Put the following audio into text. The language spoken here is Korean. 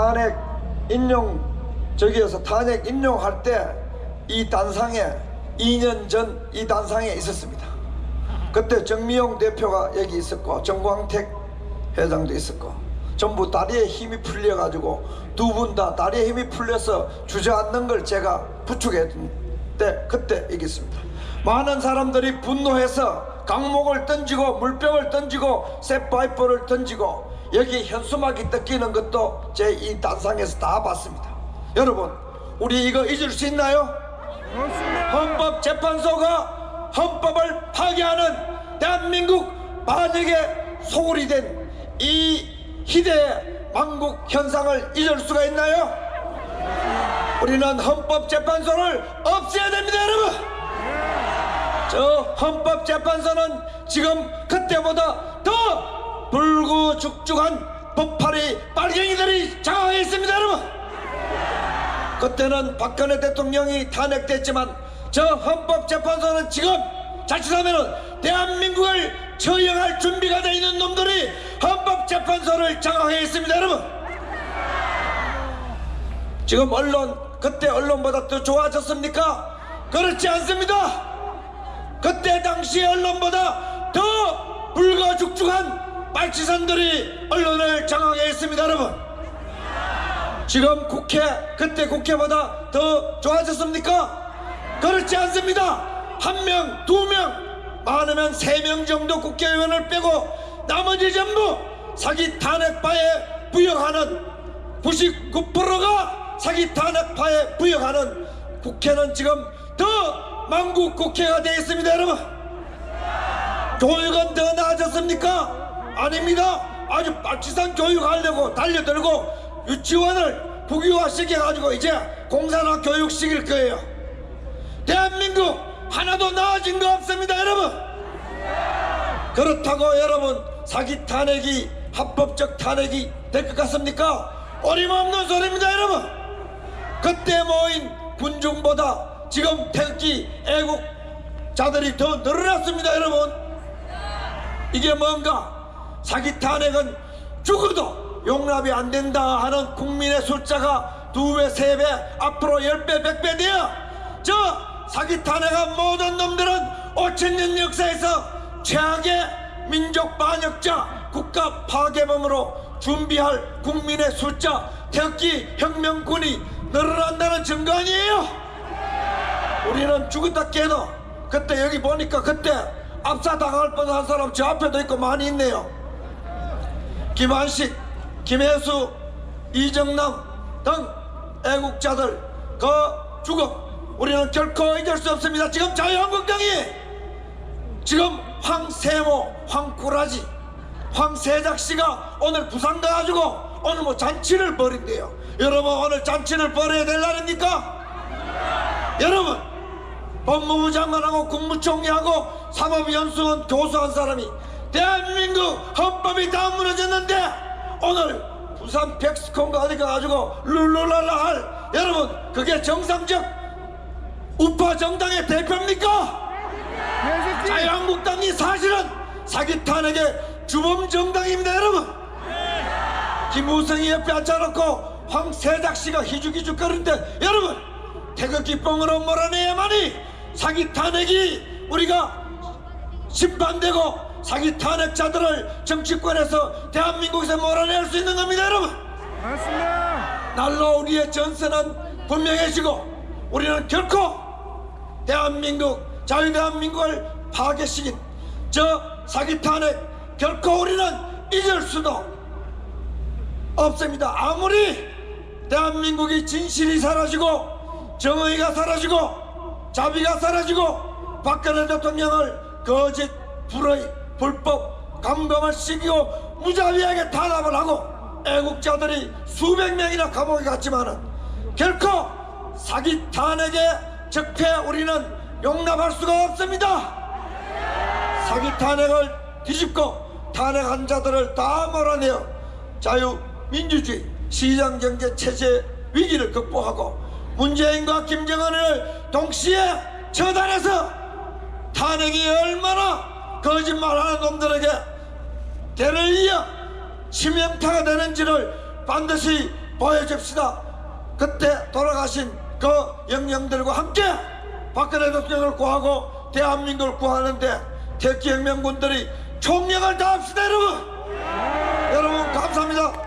탄핵 인용 저기에서 탄핵 인용할 때 이 단상에 2년 전 이 단상에 있었습니다. 그때 정미용 대표가 여기 있었고 정광택 회장도 있었고 전부 다리에 힘이 풀려 가지고 두 분 다 다리에 힘이 풀려서 주저앉는 걸 제가 부축했던 때 그때 이겼습니다. 많은 사람들이 분노해서 강목을 던지고 물병을 던지고 쇠파이프를 던지고 여기 현수막이 뜯기는 것도 제 이 단상에서 다 봤습니다. 여러분 우리 이거 잊을 수 있나요? 헌법재판소가 헌법을 파괴하는 대한민국 반역에 소홀이 된 이 희대의 망국 현상을 잊을 수가 있나요? 우리는 헌법재판소를 없애야 됩니다 여러분 저 헌법재판소는 지금 그때보다 더 불구죽죽한 법파리 빨갱이들이 장악해 있습니다 여러분! 그때는 박근혜 대통령이 탄핵됐지만 저 헌법재판소는 지금 자칫하면 대한민국을 처형할 준비가 되어 있는 놈들이 헌법재판소를 장악해 있습니다 여러분! 지금 언론 그때 언론보다 더 좋아졌습니까? 그렇지 않습니다! 그때 당시 언론보다 더 불거죽죽한 빨치산들이 언론을 장악해 있습니다 여러분 지금 국회 그때 국회보다 더 좋아졌습니까? 그렇지 않습니다. 한 명, 두 명, 많으면 세 명 정도 국회의원을 빼고 나머지 전부 사기 탄핵파에 부역하는 99%가 사기 탄핵파에 부역하는 국회는 지금 더 망국 국회가 되어 있습니다, 여러분. 교육은 더 나아졌습니까? 아닙니다. 아주 빨치산 교육하려고 달려들고 유치원을 국유화 시켜가지고 이제 공산화 교육 시킬 거예요. 대한민국 하나도 나아진 거 없습니다, 여러분. 그렇다고 여러분 사기 탄핵이 합법적 탄핵이 될 것 같습니까? 어림없는 소리입니다, 여러분. 그때 모인 군중보다 지금 태극기 애국자들이 더 늘어났습니다, 여러분. 이게 뭔가 사기 탄핵은 죽어도 용납이 안 된다 하는 국민의 숫자가 두 배, 세 배, 앞으로 열 배, 백배 되어 저 사기 탄핵한 모든 놈들은 5천 년 역사에서 최악의 민족 반역자 국가 파괴범으로 준비할 국민의 숫자 태극기 혁명군이 늘어난다는 증거 아니에요? 우리는 죽었다 깨도 그때 여기 보니까 그때 압사당할 뻔한 사람 저 앞에도 있고 많이 있네요. 김한식, 김혜수, 이정남 등 애국자들 그 죽음 우리는 결코 잊을 수 없습니다. 지금 자유한국당이 지금 황세모, 황꾸라지, 황세작 씨가 오늘 부산 가가지고 오늘 뭐 잔치를 벌인대요. 여러분 오늘 잔치를 벌여야 될 날입니까? 여러분 법무부 장관하고 국무총리하고 사법연수원 교수 한 사람이 대한민국 헌법이 다 무너졌는데 오늘 부산 백스콘가 어디 가가지고 룰루랄라 할 여러분 그게 정상적 우파 정당의 대표입니까? 자유한국당이 사실은 사기 탄핵의 주범 정당입니다 여러분 김우성이 옆에 앉아놓고 황세작 씨가 희죽희죽 거리는데 여러분 태극기 뻥으로 몰아내야만이 사기 탄핵이 우리가 심판되고 사기 탄핵자들을 정치권에서 대한민국에서 몰아낼 수 있는 겁니다 여러분 맞습니다. 날로 우리의 전선은 분명해지고 우리는 결코 대한민국 자유대한민국을 파괴시킨 저 사기 탄핵 결코 우리는 잊을 수도 없습니다. 아무리 대한민국이 진실이 사라지고 정의가 사라지고 자비가 사라지고 박근혜 대통령을 거짓 불의 불법 감금을 시키고 무자비하게 탄압을 하고 애국자들이 수백 명이나 감옥에 갔지만은 결코 사기 탄핵의 적폐 우리는 용납할 수가 없습니다. 사기 탄핵을 뒤집고 탄핵한 자들을 다 몰아내어 자유 민주주의 시장 경제 체제 위기를 극복하고 문재인과 김정은을 동시에 처단해서 탄핵이 얼마나 거짓말하는 놈들에게 대를 이어 치명타가 되는지를 반드시 보여줍시다. 그때 돌아가신 그 영령들과 함께 박근혜 대통령을 구하고 대한민국을 구하는데 택지혁명군들이 총력을 다합시다 여러분. 여러분 감사합니다.